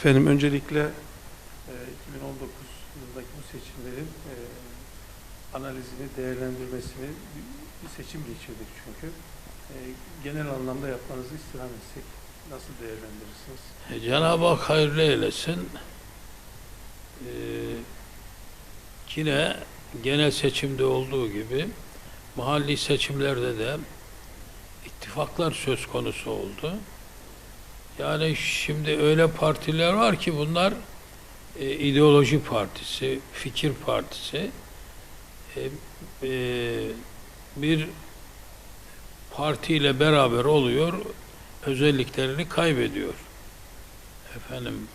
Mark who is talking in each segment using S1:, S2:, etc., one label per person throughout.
S1: Efendim öncelikle e, 2019 yılındaki bu seçimlerin e, analizini, değerlendirmesini bir, seçim geçirdik çünkü. E, genel anlamda yapmanızı istirham etsek nasıl değerlendirirsiniz?
S2: E, Cenab-ı Hak hayırlı eylesin. Ee, yine genel seçimde olduğu gibi mahalli seçimlerde de ittifaklar söz konusu oldu. Yani şimdi öyle partiler var ki bunlar e, ideoloji partisi, fikir partisi. E, e, bir partiyle beraber oluyor, özelliklerini kaybediyor. Efendim,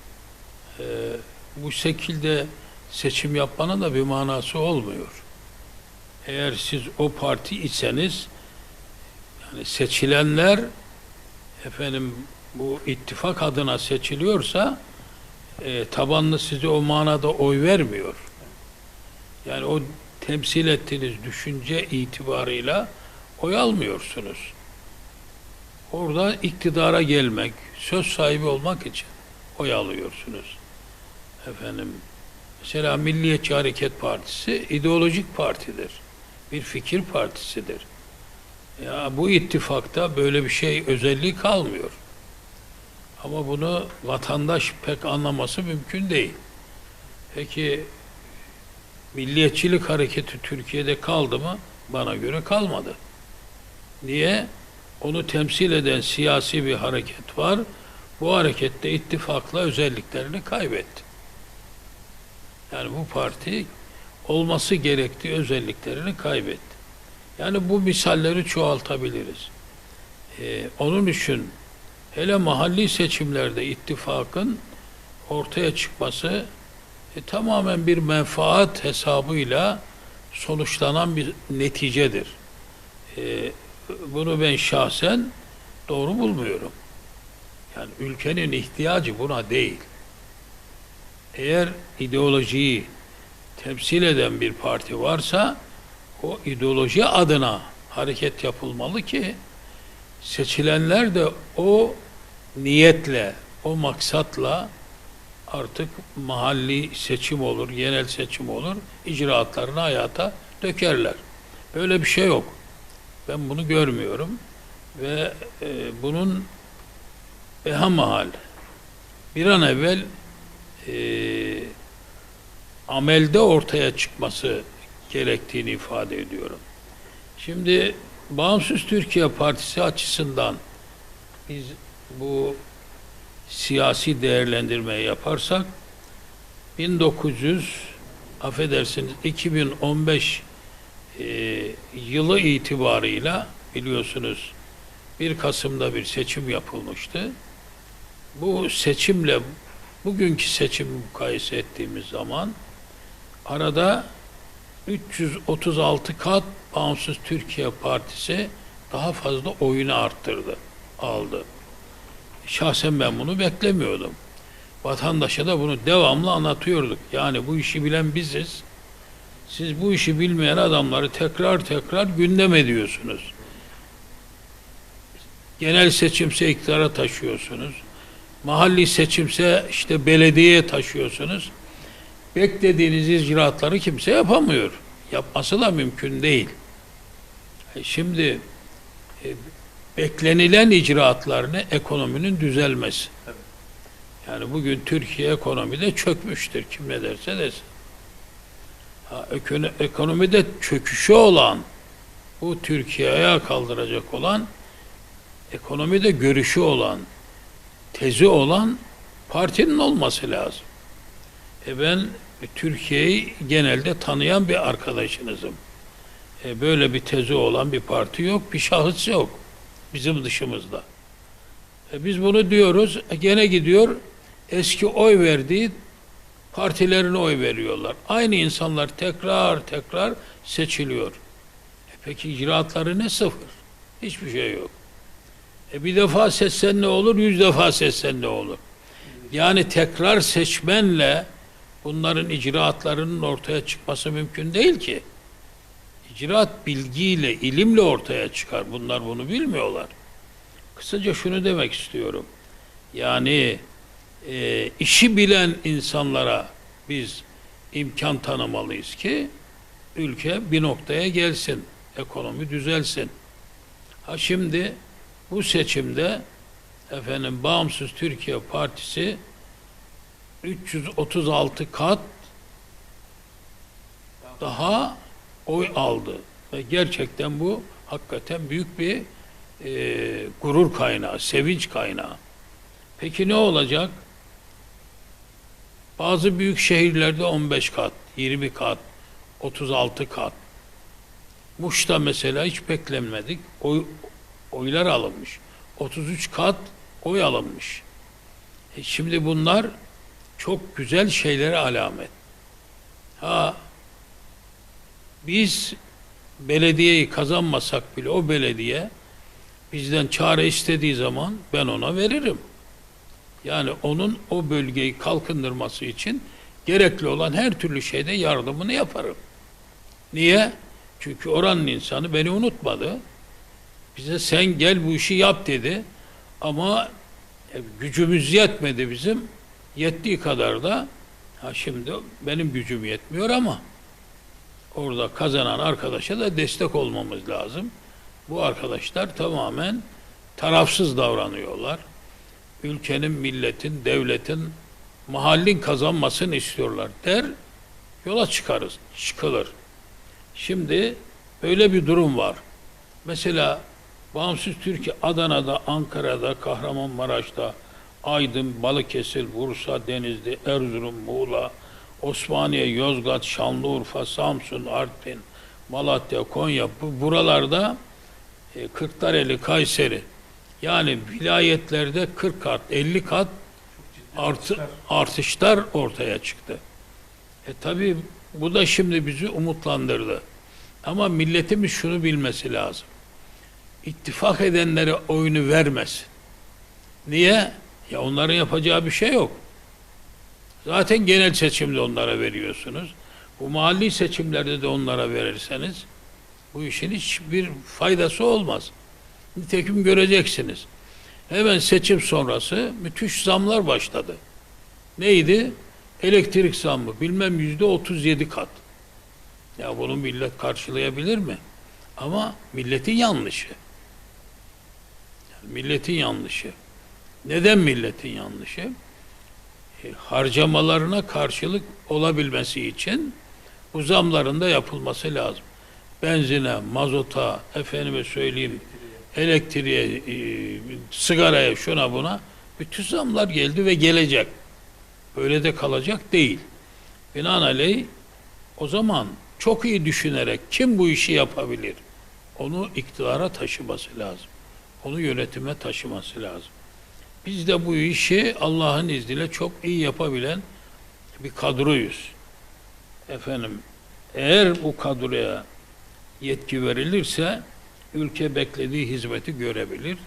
S2: e, bu şekilde seçim yapmanın da bir manası olmuyor. Eğer siz o parti iseniz, yani seçilenler efendim bu ittifak adına seçiliyorsa e, tabanlı size o manada oy vermiyor. Yani o temsil ettiğiniz düşünce itibarıyla oy almıyorsunuz. Orada iktidara gelmek, söz sahibi olmak için oy alıyorsunuz. Efendim, mesela Milliyetçi Hareket Partisi ideolojik partidir. Bir fikir partisidir. Ya bu ittifakta böyle bir şey özelliği kalmıyor. Ama bunu vatandaş pek anlaması mümkün değil. Peki milliyetçilik hareketi Türkiye'de kaldı mı? Bana göre kalmadı. Niye? Onu temsil eden siyasi bir hareket var. Bu harekette ittifakla özelliklerini kaybetti. Yani bu parti olması gerektiği özelliklerini kaybetti. Yani bu misalleri çoğaltabiliriz. Ee, onun için hele mahalli seçimlerde ittifakın ortaya çıkması e, tamamen bir menfaat hesabıyla sonuçlanan bir neticedir. E, bunu ben şahsen doğru bulmuyorum. Yani ülkenin ihtiyacı buna değil. Eğer ideolojiyi temsil eden bir parti varsa o ideoloji adına hareket yapılmalı ki seçilenler de o niyetle, o maksatla artık mahalli seçim olur, genel seçim olur, icraatlarını hayata dökerler. Böyle bir şey yok. Ben bunu görmüyorum ve e, bunun behamahal bir an evvel e, amelde ortaya çıkması gerektiğini ifade ediyorum. Şimdi Bağımsız Türkiye Partisi açısından biz bu siyasi değerlendirmeyi yaparsak 1900 affedersiniz 2015 e, yılı itibarıyla biliyorsunuz 1 Kasım'da bir seçim yapılmıştı. Bu seçimle bugünkü seçimi mukayese ettiğimiz zaman arada 336 kat Bağımsız Türkiye Partisi daha fazla oyunu arttırdı, aldı. Şahsen ben bunu beklemiyordum. Vatandaşa da bunu devamlı anlatıyorduk. Yani bu işi bilen biziz. Siz bu işi bilmeyen adamları tekrar tekrar gündem ediyorsunuz. Genel seçimse iktidara taşıyorsunuz. Mahalli seçimse işte belediyeye taşıyorsunuz. Beklediğiniz icraatları kimse yapamıyor. Yapması da mümkün değil. E Şimdi e, beklenilen icraatlarını ekonominin düzelmesi.
S1: Evet.
S2: Yani bugün Türkiye ekonomide çökmüştür kim ne derse desin. Ha, ekono- ekonomide çöküşü olan bu Türkiye ayağa kaldıracak olan ekonomide görüşü olan tezi olan partinin olması lazım. E ben Türkiye'yi genelde tanıyan bir arkadaşınızım. E böyle bir tezi olan bir parti yok, bir şahıs yok bizim dışımızda. E biz bunu diyoruz, e gene gidiyor eski oy verdiği partilerine oy veriyorlar. Aynı insanlar tekrar tekrar seçiliyor. E peki icraatları ne sıfır? Hiçbir şey yok. E bir defa seçsen ne olur, yüz defa seçsen ne olur? Yani tekrar seçmenle bunların icraatlarının ortaya çıkması mümkün değil ki. İcraat bilgiyle, ilimle ortaya çıkar. Bunlar bunu bilmiyorlar. Kısaca şunu demek istiyorum. Yani e, işi bilen insanlara biz imkan tanımalıyız ki ülke bir noktaya gelsin, ekonomi düzelsin. Ha şimdi bu seçimde efendim Bağımsız Türkiye Partisi 336 kat daha oy aldı. Ve gerçekten bu hakikaten büyük bir e, gurur kaynağı, sevinç kaynağı. Peki ne olacak? Bazı büyük şehirlerde 15 kat, 20 kat, 36 kat. Muş'ta mesela hiç beklenmedik. Oy, oylar alınmış. 33 kat oy alınmış. E şimdi bunlar çok güzel şeylere alamet. Ha biz belediyeyi kazanmasak bile o belediye bizden çare istediği zaman ben ona veririm. Yani onun o bölgeyi kalkındırması için gerekli olan her türlü şeyde yardımını yaparım. Niye? Çünkü oranın insanı beni unutmadı. Bize sen gel bu işi yap dedi. Ama e, gücümüz yetmedi bizim. Yettiği kadar da ha şimdi benim gücüm yetmiyor ama orada kazanan arkadaşa da destek olmamız lazım. Bu arkadaşlar tamamen tarafsız davranıyorlar. Ülkenin, milletin, devletin, mahallin kazanmasını istiyorlar der. Yola çıkarız, çıkılır. Şimdi öyle bir durum var. Mesela Bağımsız Türkiye Adana'da, Ankara'da, Kahramanmaraş'ta, Aydın, Balıkesir, Bursa, Denizli, Erzurum, Muğla, Osmaniye, Yozgat, Şanlıurfa, Samsun, Artvin, Malatya, Konya bu buralarda e, Kırklareli, Kayseri yani vilayetlerde 40 kat, 50 kat artı, artışlar ortaya çıktı. E tabi bu da şimdi bizi umutlandırdı. Ama milletimiz şunu bilmesi lazım. İttifak edenlere oyunu vermesin. Niye? Ya onların yapacağı bir şey yok. Zaten genel seçimde onlara veriyorsunuz. Bu mahalli seçimlerde de onlara verirseniz bu işin hiçbir faydası olmaz. Nitekim göreceksiniz. Hemen seçim sonrası müthiş zamlar başladı. Neydi? Elektrik zammı bilmem yüzde 37 kat. Ya bunu millet karşılayabilir mi? Ama milletin yanlışı. Yani milletin yanlışı. Neden milletin yanlışı? Harcamalarına karşılık olabilmesi için bu zamların da yapılması lazım. Benzine, mazota, efendime söyleyeyim, elektriğe, e, sigaraya, şuna buna bütün zamlar geldi ve gelecek. Böyle de kalacak değil. Binaenaleyh o zaman çok iyi düşünerek kim bu işi yapabilir? Onu iktidara taşıması lazım. Onu yönetime taşıması lazım. Biz de bu işi Allah'ın izniyle çok iyi yapabilen bir kadroyuz. Efendim, eğer bu kadroya yetki verilirse ülke beklediği hizmeti görebilir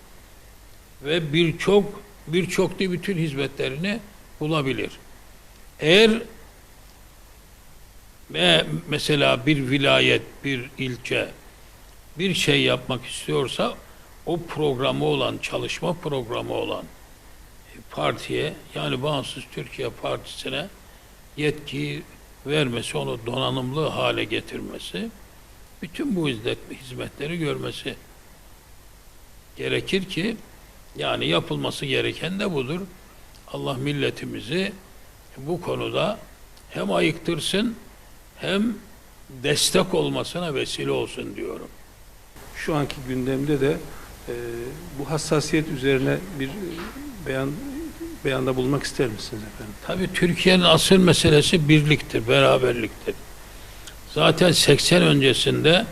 S2: ve birçok birçok değil bütün hizmetlerini bulabilir. Eğer ve mesela bir vilayet, bir ilçe bir şey yapmak istiyorsa o programı olan, çalışma programı olan partiye yani Bağımsız Türkiye Partisi'ne yetki vermesi, onu donanımlı hale getirmesi, bütün bu hizmet, hizmetleri görmesi gerekir ki yani yapılması gereken de budur. Allah milletimizi bu konuda hem ayıktırsın hem destek olmasına vesile olsun diyorum.
S1: Şu anki gündemde de e, bu hassasiyet üzerine bir beyan beyanda bulmak ister misiniz efendim?
S2: Tabii Türkiye'nin asıl meselesi birliktir, beraberliktir. Zaten 80 öncesinde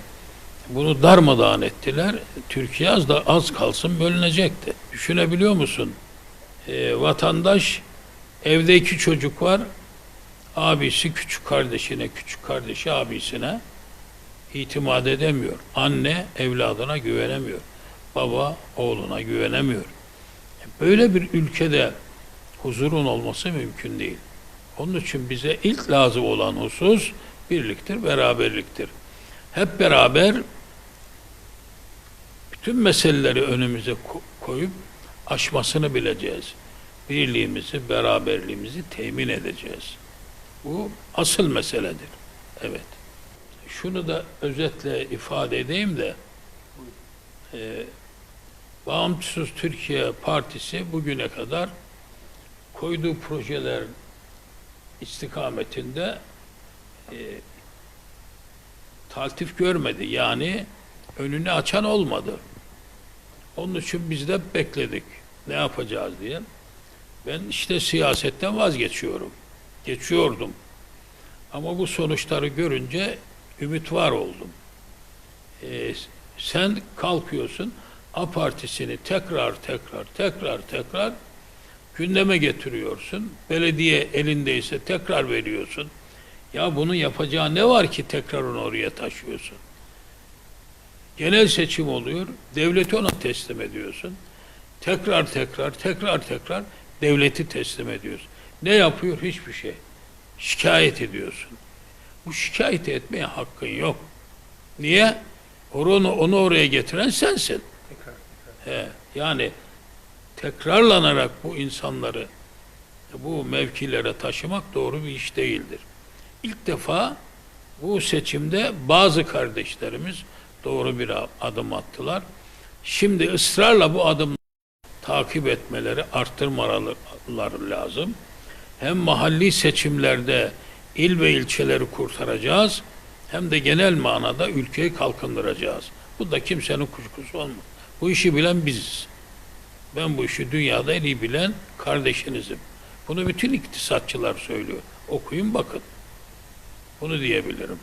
S2: bunu darmadağın ettiler. Türkiye az da az kalsın bölünecekti. Düşünebiliyor musun? Ee, vatandaş evde iki çocuk var. Abisi küçük kardeşine, küçük kardeşi abisine itimat edemiyor. Anne evladına güvenemiyor. Baba oğluna güvenemiyor. Böyle bir ülkede huzurun olması mümkün değil. Onun için bize ilk lazım olan husus birliktir, beraberliktir. Hep beraber bütün meseleleri önümüze ko- koyup aşmasını bileceğiz. birliğimizi, beraberliğimizi temin edeceğiz. Bu asıl meseledir. Evet. Şunu da özetle ifade edeyim de e, Bağımsız Türkiye Partisi bugüne kadar koyduğu projeler istikametinde e, taltif görmedi. Yani önünü açan olmadı. Onun için biz de bekledik. Ne yapacağız diye. Ben işte siyasetten vazgeçiyorum. Geçiyordum. Ama bu sonuçları görünce ümit var oldum. Ee, sen kalkıyorsun A partisini tekrar tekrar tekrar tekrar gündeme getiriyorsun. Belediye elindeyse tekrar veriyorsun. Ya bunun yapacağı ne var ki tekrar onu oraya taşıyorsun? Genel seçim oluyor. Devleti ona teslim ediyorsun. Tekrar tekrar tekrar tekrar devleti teslim ediyorsun. Ne yapıyor? Hiçbir şey. Şikayet ediyorsun. Bu şikayet etmeye hakkın yok. Niye? Onu, onu oraya getiren sensin. He, yani tekrarlanarak bu insanları bu mevkilere taşımak doğru bir iş değildir. İlk defa bu seçimde bazı kardeşlerimiz doğru bir adım attılar. Şimdi ısrarla bu adım takip etmeleri, arttırmaları lazım. Hem mahalli seçimlerde il ve ilçeleri kurtaracağız, hem de genel manada ülkeyi kalkındıracağız. Bu da kimsenin kuşkusu olmaz. Bu işi bilen biziz. Ben bu işi dünyada en iyi bilen kardeşinizim. Bunu bütün iktisatçılar söylüyor. Okuyun bakın. Bunu diyebilirim.